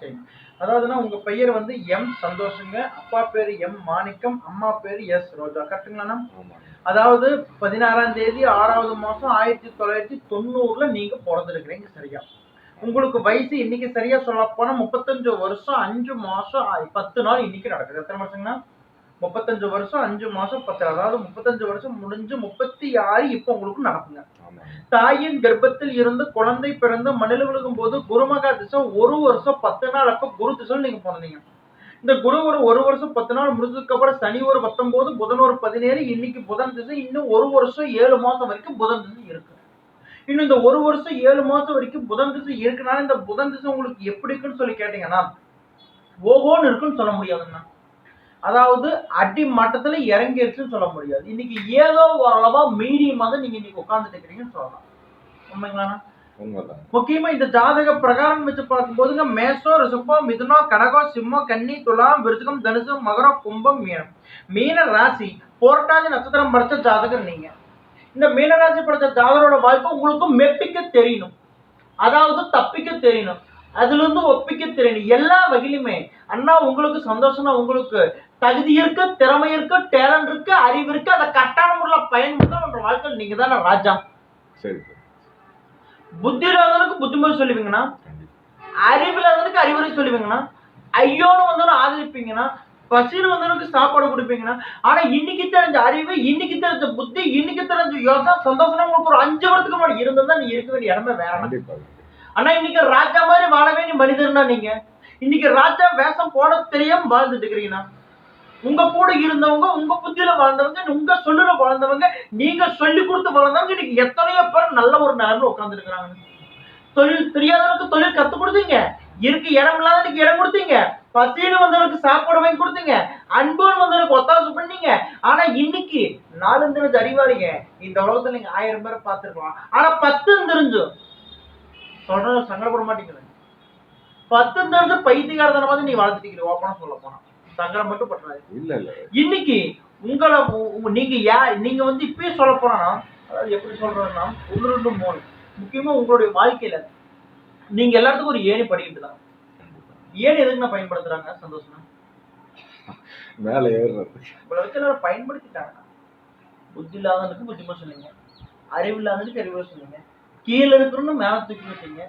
சரி அதாவதுன்னா உங்க பெயர் வந்து எம் சந்தோஷங்க அப்பா பேரு எம் மாணிக்கம் அம்மா பேரு எஸ் ரோஜா. கரெக்டுங்களாண்ணா அதாவது பதினாறாம் தேதி ஆறாவது மாசம் ஆயிரத்தி தொள்ளாயிரத்தி தொண்ணூறுல நீங்க பிறந்திருக்கிறீங்க சரியா? உங்களுக்கு வயசு இன்னைக்கு சரியா சொல்ல போனா முப்பத்தஞ்சு வருஷம் அஞ்சு மாசம் பத்து நாள் இன்னைக்கு நடக்குது. எத்தனை வருஷங்கண்ணா முப்பத்தஞ்சு வருஷம் அஞ்சு மாசம் பத்து. அதாவது முப்பத்தஞ்சு வருஷம் முடிஞ்சு முப்பத்தி ஆறு இப்போ உங்களுக்கு நடக்குங்க. தாயின் கர்ப்பத்தில் இருந்து குழந்தை பிறந்து மணில விழுகும் போது குருமகா திசை ஒரு வருஷம் பத்து நாள். அப்ப குரு திசை நீங்க பிறந்தீங்க. இந்த குரு ஒரு ஒரு வருஷம் பத்து நாள் முடிஞ்சதுக்கு அப்புறம் சனி ஒரு பத்தொன்பது புதன் ஒரு பதினேழு இன்னைக்கு புதன் திசை இன்னும் ஒரு வருஷம் ஏழு மாசம் வரைக்கும் புதன் திசை இருக்கு. இன்னும் இந்த ஒரு வருஷம் ஏழு மாசம் வரைக்கும் புதன் திசை இருக்குனால இந்த புதன் திசை உங்களுக்கு எப்படி இருக்குன்னு சொல்லி கேட்டீங்கன்னா ஓகோன்னு இருக்குன்னு சொல்ல முடியாதுண்ணா அதாவது அடி மட்டத்துல இறங்கிருச்சுன்னு சொல்ல முடியாது. இன்னைக்கு ஏதோ ஓரளவா மீடியமா தான் நீங்க இன்னைக்கு உட்கார்ந்துட்டு இருக்கிறீங்கன்னு சொல்லலாம் உண்மைங்களாண்ணா முக்கியமா இந்த ஜாதக பிரகாரம் வச்சு பார்க்கும்போதுங்க மேஷம் ரிஷபம் மிதுனம் கடகம் சிம்மம் கன்னி துலாம் விருச்சிகம் தனுசு மகரம் கும்பம் மீனம். மீன ராசி போராட்டாதி நட்சத்திரம் படைச்ச ஜாதகர் நீங்க. இந்த மீன ராசி படைச்ச ஜாதகரோட வாழ்க்கை உங்களுக்கு மெப்பிக்க தெரியணும் அதாவது தப்பிக்க தெரியணும் அதுல இருந்து ஒப்பிக்க தெரியணும் எல்லா வகையிலுமே அண்ணா உங்களுக்கு சந்தோஷம்னா உங்களுக்கு தகுதி இருக்கு திறமை இருக்கு டேலண்ட் இருக்கு அறிவு இருக்கு அதை கட்டான முறையில் பயன்படுத்த உங்க வாழ்க்கையில் நீங்க தானே ராஜா. சரி புத்தி இல்லாதவனுக்கு புத்திமதி சொல்லுவீங்கன்னா கண்டிப்பா. அறிவில்லாதவனுக்கு அறிவுரை சொல்லுவீங்கன்னா ஐயோன்னு வந்தவனும் ஆதரிப்பீங்கன்னா பசின்னு வந்தவனுக்கு சாப்பாடு கொடுப்பீங்கன்னா ஆனா இன்னைக்கு தெரிஞ்ச அறிவு இன்னைக்கு தெரிஞ்ச புத்தி இன்னைக்கு தெரிஞ்ச யோசனை சந்தோஷம் உங்களுக்கு ஒரு அஞ்சு வருஷத்துக்கு முன்னாடி இருந்திருந்தா நீ இருக்க வேண்டிய இடமே வேற ஆனா இன்னைக்கு ராஜா மாதிரி வாழ வேண்டிய மனிதர்னா நீங்க இன்னைக்கு ராஜா வேஷம் போட தெரியாம வாழ்ந்துட்டு இருக்கிறீங்கன்னா உங்க கூட இருந்தவங்க உங்க புத்தியில வாழ்ந்தவங்க உங்க சொல்லுல வாழ்ந்தவங்க நீங்க சொல்லி கொடுத்து வளர்ந்தவங்க இன்னைக்கு எத்தனையோ பேர் நல்ல ஒரு நேரம் உட்கார்ந்து இருக்கிறாங்க தொழில் தெரியாதவனுக்கு தொழில் கத்து கொடுத்தீங்க. இருக்கு இடம் இல்லாதவனுக்கு இடம் கொடுத்தீங்க. பசின்னு வந்தவனுக்கு சாப்பாடு வாங்கி கொடுத்தீங்க. அன்புன்னு வந்தவனுக்கு ஒத்தாசு பண்ணீங்க. ஆனா இன்னைக்கு நாலு தெரிஞ்சு அறிவாளிங்க இந்த உலகத்துல நீங்க ஆயிரம் பேரை பார்த்துருக்கலாம். ஆனா பத்துன்னு தெரிஞ்சு சொல்றது சங்கடப்பட மாட்டேங்குது பத்து தெரிஞ்சு மாதிரி நீ வளர்த்துட்டீங்க ஓப்பனா சொல்ல போனா. சங்கடம் மட்டும் பண்றாரு இல்ல இல்ல. இன்னைக்கு உங்களை நீங்க யா நீங்க வந்து இப்பயே சொல்ல போனா அதாவது எப்படி சொல்றதுன்னா ஒன்று ரெண்டு மூணு. முக்கியமா உங்களுடைய வாழ்க்கையில நீங்க எல்லாத்துக்கும் ஒரு ஏணி படிக்கிட்டு தான். ஏணி எதுக்குன்னா பயன்படுத்துறாங்க சந்தோஷமா மேல ஏறுறது. இவ்வளவு வச்சு எல்லாரும் பயன்படுத்திட்டாங்க புத்தி இல்லாதவனுக்கு புத்திமதி சொன்னீங்க அறிவு இல்லாதவனுக்கு அறிவு சொன்னீங்க கீழே இருக்கிறவனு மேல தூக்கி வச்சீங்க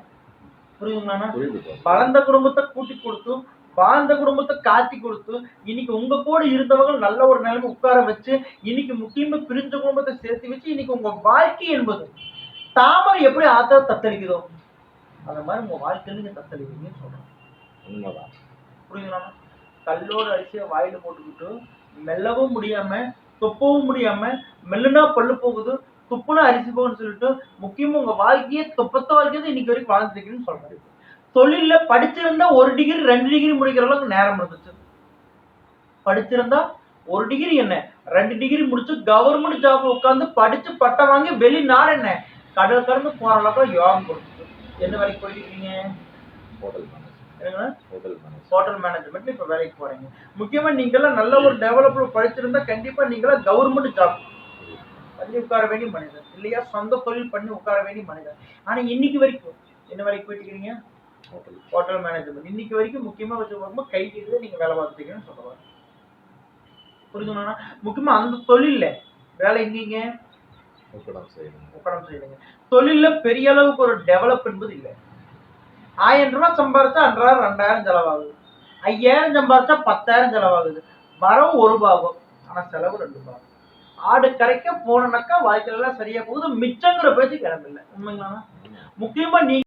புரியுதுங்களாண்ணா? புரியுது சார் வளர்ந்த குடும்பத்தை கூட்டி கொடுத்து வாழ்ந்த குடும்பத்தை காட்டி கொடுத்து இன்னைக்கு உங்க கூட இருந்தவங்க நல்ல ஒரு நிலைமை உட்கார வச்சு இன்னைக்கு முக்கியமா பிரிஞ்ச குடும்பத்தை சேர்த்து வச்சு இன்னைக்கு உங்க வாழ்க்கை என்பது தாமரை எப்படி ஆத்தா தத்தளிக்குதோ அந்த மாதிரி உங்க வாழ்க்கையில நீங்க தத்தளிக்கிறீங்கன்னு சொல்றேன். உண்மைதான். புரியுதுங்களா? கல்லோட அரிசியை வாயில போட்டுக்கிட்டு மெல்லவும் முடியாம துப்பவும் முடியாம மெல்லுனா பல்லு போகுது துப்புனா அரிசி போகுதுன்னு சொல்லிட்டு முக்கியமா உங்க வாழ்க்கையே துப்பத்த வாழ்க்கையை இன்னைக்கு வரைக்கும் வாழ்ந்துருக்கீங்கன்னு சொல்றேன். தொழில்ல படிச்சிருந்தா ஒரு டிகிரி ரெண்டு டிகிரி முடிக்கிற அளவுக்கு நேரம் இருந்துச்சு. படிச்சிருந்தா ஒரு டிகிரி என்ன? ரெண்டு டிகிரி முடிச்சு கவர்மெண்ட் ஜாப் உட்காந்து படிச்சு பட்டம் வாங்கி வெளிநாடு என்ன? கடல் கடந்து போற அளவுக்கு யோகம் கொடுத்துச்சு. என்ன வேலைக்கு போயிட்டு இருக்கீங்க ஹோட்டல் மேனேஜ்மெண்ட்ல இப்ப வேலைக்கு போறீங்க. முக்கியமா நீங்களாம் நல்ல ஒரு டெவலப்ல படிச்சிருந்தா கண்டிப்பா நீங்களாம் கவர்மெண்ட் ஜாப் பண்ணி உட்கார வேண்டிய மனிதர். இல்லையா? சொந்த தொழில் பண்ணி உட்கார வேண்டிய மனிதர். ஆனா இன்னைக்கு வரைக்கும் என்ன வேலைக்கு போயிட்டு இருக்கீங்க ஹோட்டல் மேனேஜ்மெண்ட் இன்னைக்கு வரைக்கும் முக்கியமா வச்சு பார்க்கும்போது கை கீழே நீங்க வேலை பார்த்துட்டீங்கன்னு சொல்லுவாங்க புரிஞ்சுக்கணும்னா முக்கியமா அந்த தொழில்ல வேலை எங்கீங்க? உக்கடம் செய்யணும் உட்காரம் செய்யுங்க தொழில்ல பெரிய அளவுக்கு ஒரு டெவலப் என்பது இல்லை. ஆயிரம் ரூபாய் சம்பாரிச்சா அன்றாயிரம் ரெண்டாயிரம் செலவாகுது. ஐயாயிரம் சம்பாரிச்சா பத்தாயிரம் செலவாகுது. வரவு ஒரு பாகம். ஆனா செலவு ரெண்டு பாகம். ஆடு கரைக்க போனனாக்கா வாழ்க்கையில எல்லாம் சரியா போகுது. மிச்சங்கிற பேச்சு கிளம்பில்ல உண்மைங்களா முக்கியமா நீ